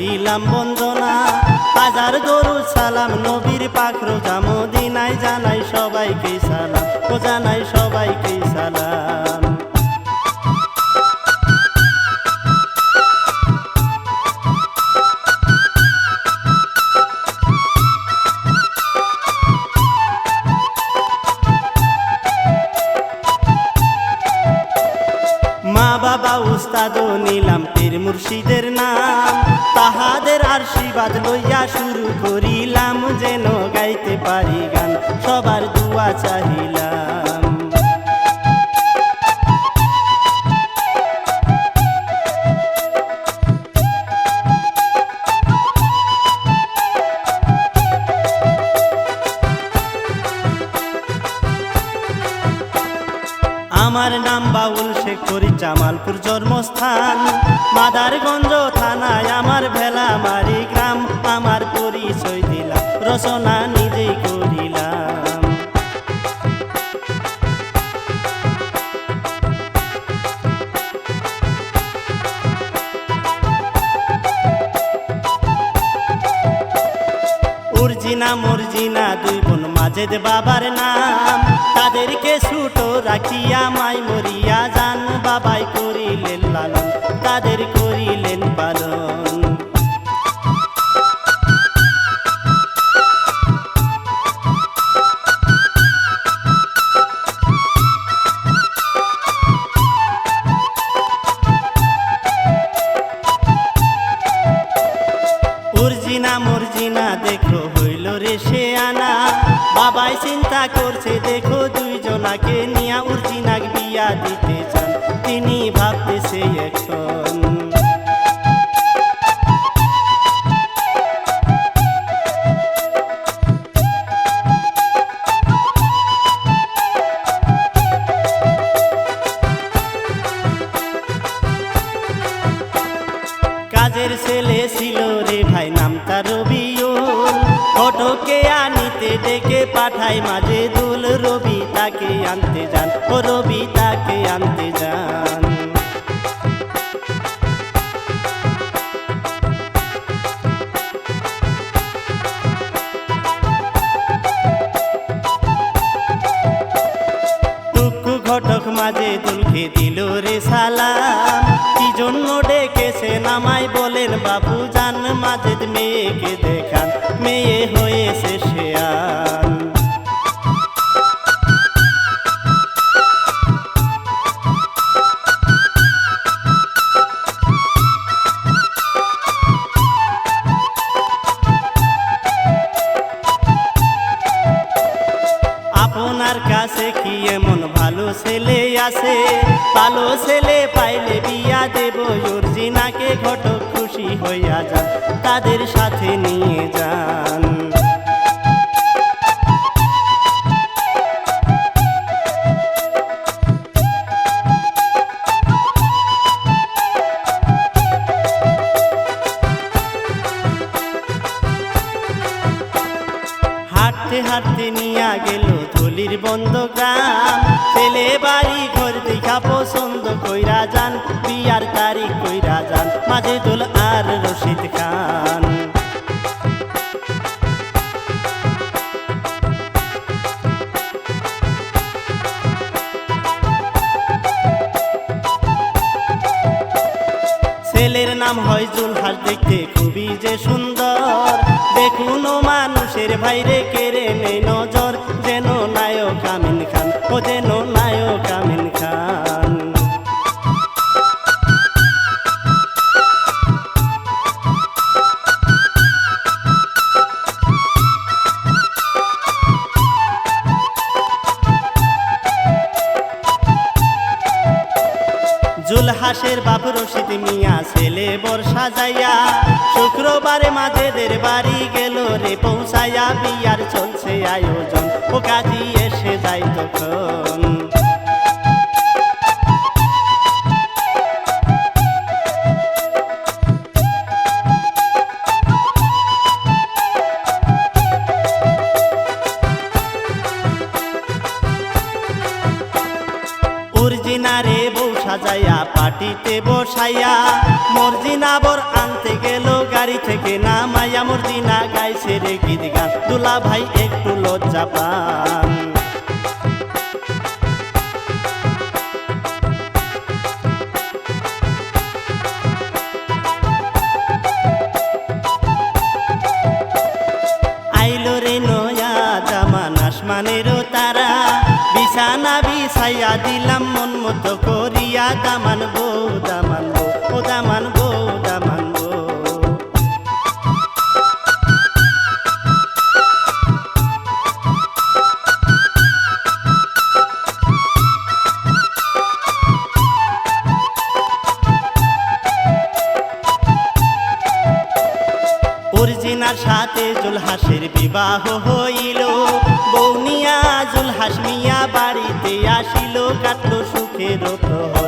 করিলাম বন্দনা। হাজার গরু সালাম, নবীর পাখরো জামদিনাই জানাই সবাইকে সালাম ও জানাই সবাইকে সালাম। মা বাবা উস্তাদ নিলাম পীর মুর্শিদের নাম। তাহাদের আশীর্বাদ লইয়া শুরু করিলাম, যেন গাইতে পারি গান, সবার দুয়া চাহিলাম। আমার নাম বাউল শেখ করি জামালপুর জন্মস্থান। মাদারগঞ্জ আমার ভেলা মারি গ্রাম, আমার পরিচয় দিলাম, রচনা নিজেই করিলাম। উর্জিনা মর্জিনা দুই বোন মাঝেদ বাবার নাম। তাদেরকে ছুটো রাখিয়া মাই মরিয়া যান, বাবাই করিলেন লালন, তাদের করিলেন পালন। জন্য ডেকেছে নামাই বলেন বাবু বন্ধ গ্রাম। রশিদ মিয়া ছেলে বর্ষা যাইয়া শুক্রবারে মাঝেদের বাড়ি গেল রে পৌঁছাইয়া, বিয়ার চলছে আয়োজন। ও কাজী উর্জিনারে বউ সাজাইয়া পাটিতে বসাইয়া। মর্জিনা বর আনতে গেল, গাড়ি থেকে নামাইয়া মর্জিনা গাইছে রে গীত গান। দুলা ভাই একটু লজ্জা পান। বিছানা দিলাম মন মতো করিয়া, দামান বউ দামান বউ দামান বউ দামান বউ। অর্জিনার সাথে জুলহাসের বিবাহ হইল। বৌনিয়া জুলহাস মিয়া বাড়িতে আসিল কাটলো সুখের প্রহর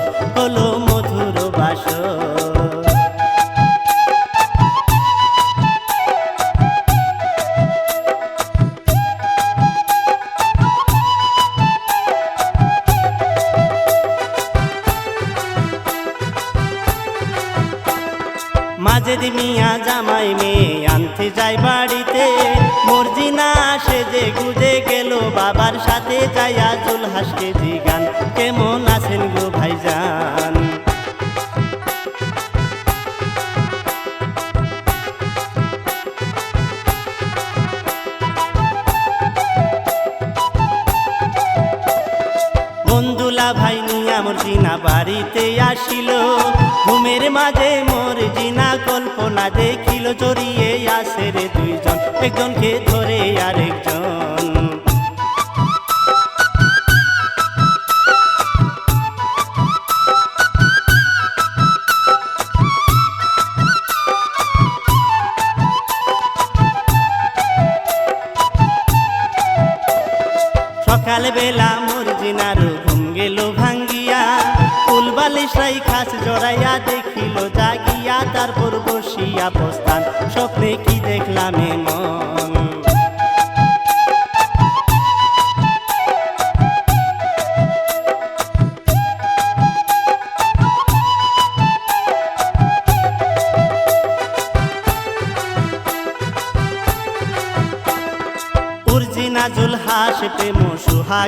জুলহাসকে জিগান, কেমন আছেন গো ভাইজান? বন্ধুলা ভাই নিয়া মর্জিনা বাড়িতে আসিল। ঘুমের মাঝে মর্জিনা কল্পনা দেখিল, জড়িয়ে আসে রে দুইজন, একজনকে ধরে আরেকজন। বেলা মর্জিনার ঘুম গেল ভাঙ্গিয়া ফুলবালি সাই খাস জড়াইয়া দেখিল জাগিয়া, তারপর বসিয়া প্রস্থান। স্বপ্নে কি দেখলাম মন?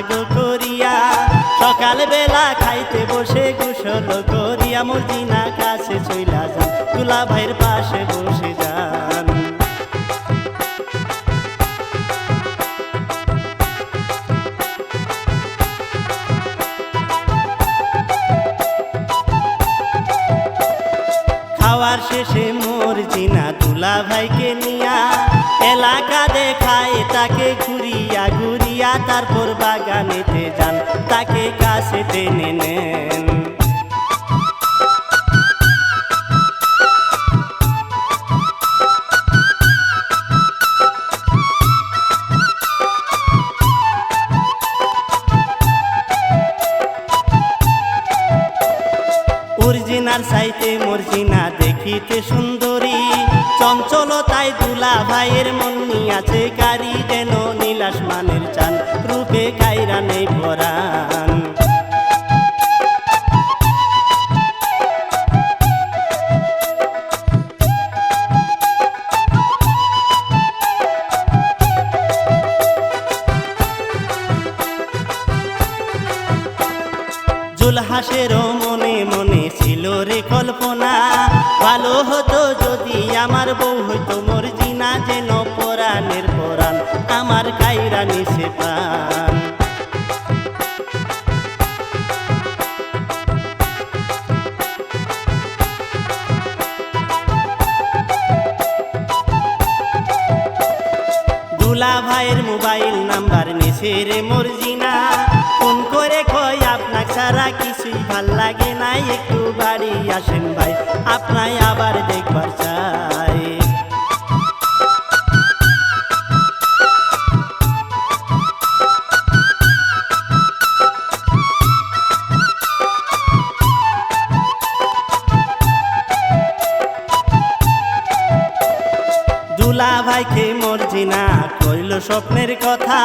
সুহাগ করিয়া। সকাল বেলা খাইতে বসে গোসল করিয়া মর্জিনা কাছে চইলা যান তুলা ভাইয়ের পাশে বসে যান। খাওয়ার শেষে মোর জিনা তুলা ভাইকে। তারপর বাগানেতে যান তাকে কাছে টেনে নেন। চান রূপে কাইরা নেই পরাণ মোবাইল নাম্বার নিছে রে মর্জিনা। ফোন করে কই আপনার ছাড়া কিছুই ভালো লাগে না, একটু বাড়ি আসেন ভাই। আপনায় আবার দেখবার চাই। স্বপ্নের কথা।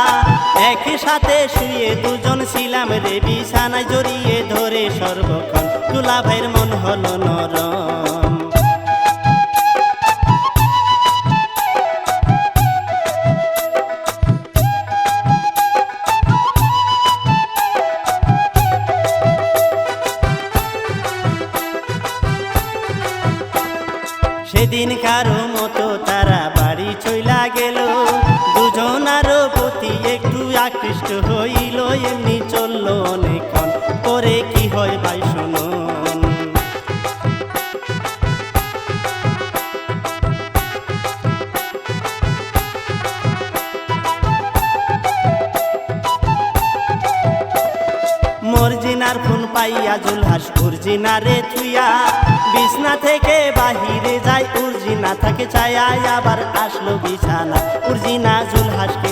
একই সাথে শুয়ে দুজন ছিলাম রে, বিছানায় জড়িয়ে ধরে সর্বক্ষণ। দুলা ভাইয়ের মন হলো নরম। বিছানা নাজুল জুলহাসকে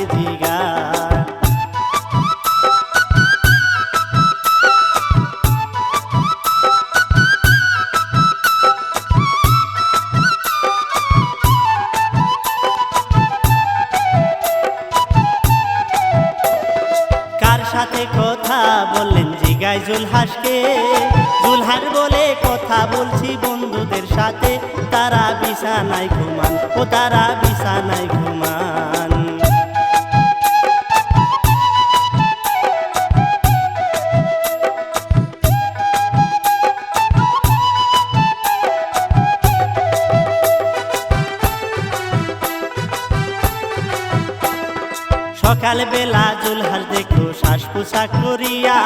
সকাল বেলা জুলহাস দেখো শ্বাস পোশাক করিয়া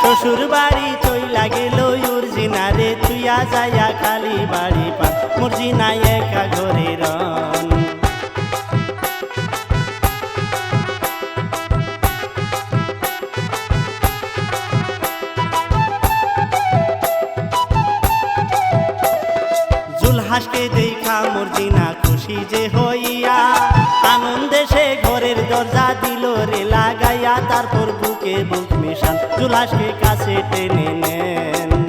শ্বশুর বাড়ি চইলা গেল উর্জিনারে তুইয়া যাইয়া খালি বাড়ি পা মুরজিনা একা ঘরে রন। জুলহাসকে দেখা মর্জিনা খুশি যে হইয়া, আনন্দে সে দরজা দিল রে লাগাইয়া তারপর বুকে বুক মিশান। জুলাসকে কাছে টেনে নেন।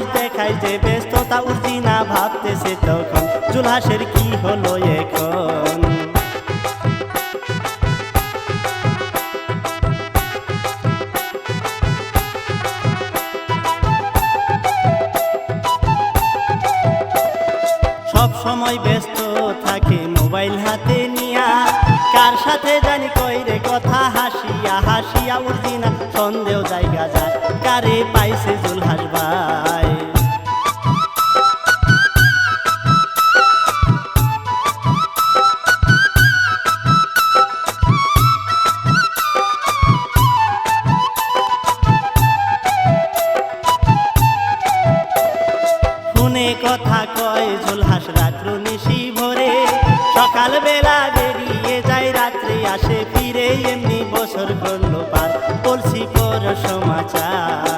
জুলহাস দেখায় যে ব্যস্ততা উর্জিনা ভাবতেছে তখন। জুলহাসের কি হলো এখন? সব সময় ব্যস্ত থাকে মোবাইল হাতে নিয়া। কার সাথে জানি কইরে কথা, হাসিয়া হাসিয়া উর্দিনা সন্দেহ জায়গা যায় কারে পাইছে জুলহাস ভাই কথা কয় জুলহাস রাত্র নিশি ভরে। সকাল বেলা বেরিয়ে যায়, রাত্রে আসে ফিরে, এমনি বছর করল পার। বলছি পর সমাচার।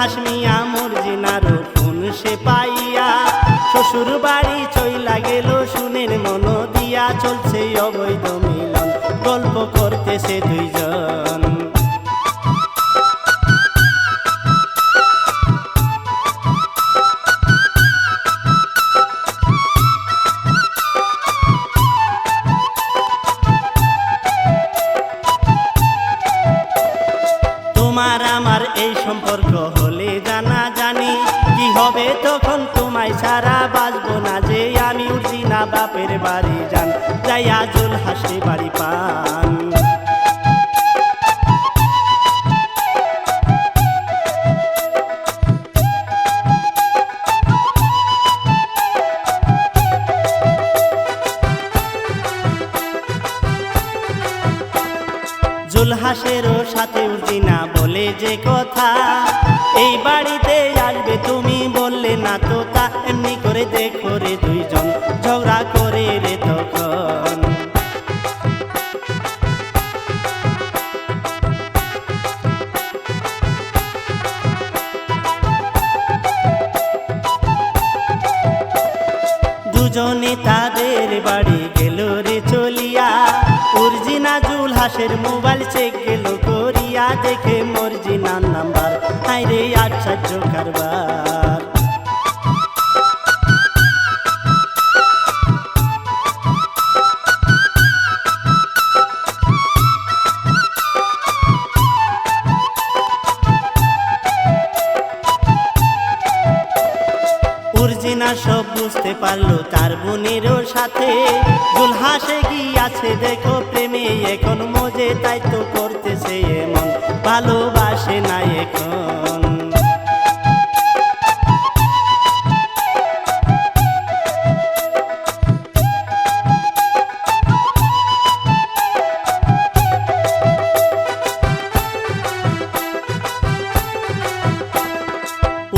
জুলহাস মিয়া মর্জিনার ফোন সে পাইয়া। শ্বশুর বাড়ি চইলা গেল, শুনের মন দিয়া চলছে অবৈধ মিলন। গল্প করতেছে দুইজন। বাঁচবো না যে আমি উঠি না বাপের বাড়ি যান। যাইয়া জুল হাসে বাড়ি পান। জুলহাসেরও সাথে উর্জিনা বলে যে কথা দুজনে তাদের বাড়ি গেল রে চলিয়া। উর্জিনা জুল হাসের মোবাইল চেক গেল করিয়া। দেখে মর্জিনার নাম্বার। হাই রে সাহায্য কারবার। সাথে। দুলহাসে গিয়াছে, দেখো প্রেমে এখন মজে, তাই তো করতেছে এমন, ভালোবাসে না এখন।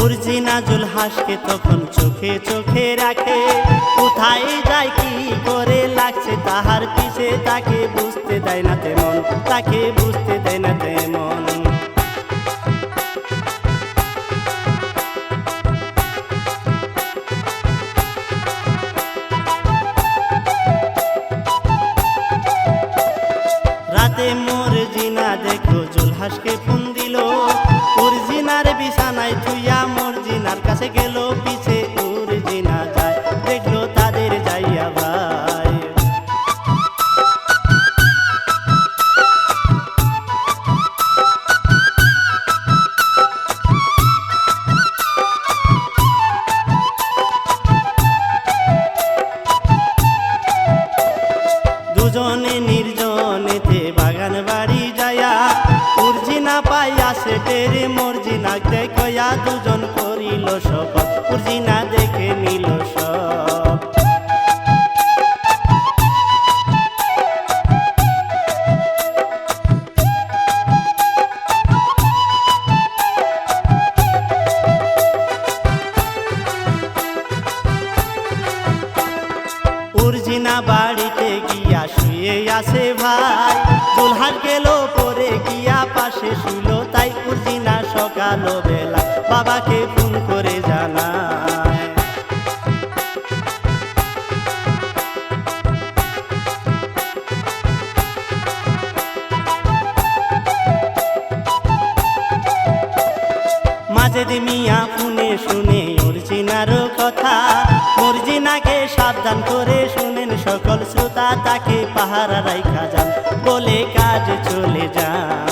উর্জিনা জুলহাসকে তখন চোখে চোখে রাখে। তাকে বুঝতে দেয় না তেমন, তাকে বুঝতে দেয় না তেমন। রাতে মোর জিনা দেখো জুলহাসকে ফোন দিল উর্জিনার বিছানায় থুইয়া মোর জিনার কাছে গেল। উর্জিনা বাড়িতে গিয়া শুয়ে আসে ভাই। দুলহার গেল পরে গিয়া পাশে শুল, তাই উর্জিনা সকাল বেলা। বাবাকে ফোন করে জানায় মাঝে মিয়া শুনে শুনে অর্জিনারও কথা। অর্জিনাকে সাবধান করে শুনেন সকল শ্রোতা তাকে পাহারা রাইখা যান বলে কাজ চলে যান।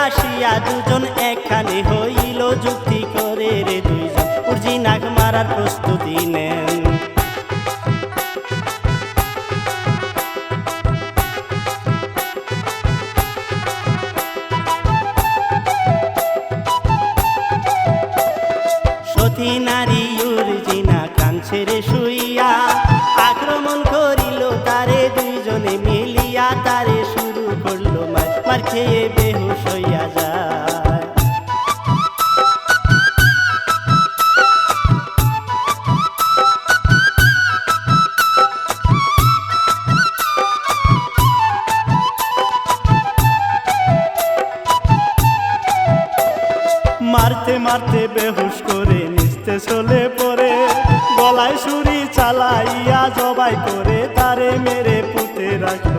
আসিয়া দুজন একখানে হইল যুক্তি করে রে দুইজন। উর্জি নাক মারার প্রস্তুতি নেন। সতী নারী শুইয়া। আক্রমণ করিল তারে দুইজনে মিলিয়া। তারে শুরু করল মার খেয়ে বেহুশ মারতে বেহুশ করে নিস্তে চলে পড়ে। গলায় সুরি চালাইয়া জবাই করে তারে মেরে পুঁতে রাখল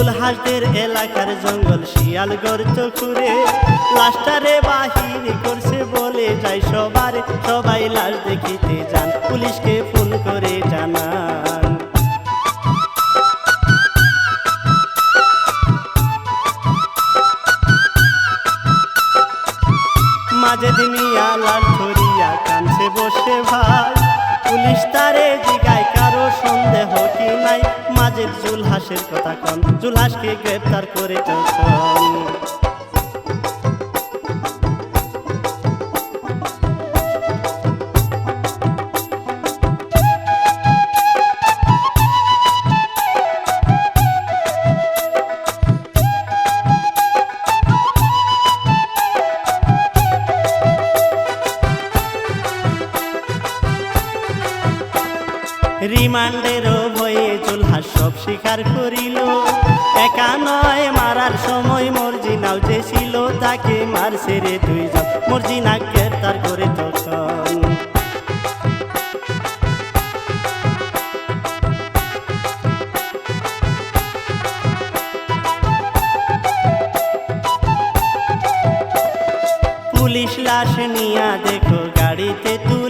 জুলহাসদের এলাকার জঙ্গল শিয়াল গর্ত খুঁড়ে লাশটারে বাহির করছে বলে যায় সবার। সবাই লাশ দেখিতে যান, পুলিশকে ফোন করে জানান। জুলহাসের কথা কন। জুলহাসকে গ্রেপ্তার করে তখন পুলিশ লাশ নিয়া দেখো গাড়িতে তুলিল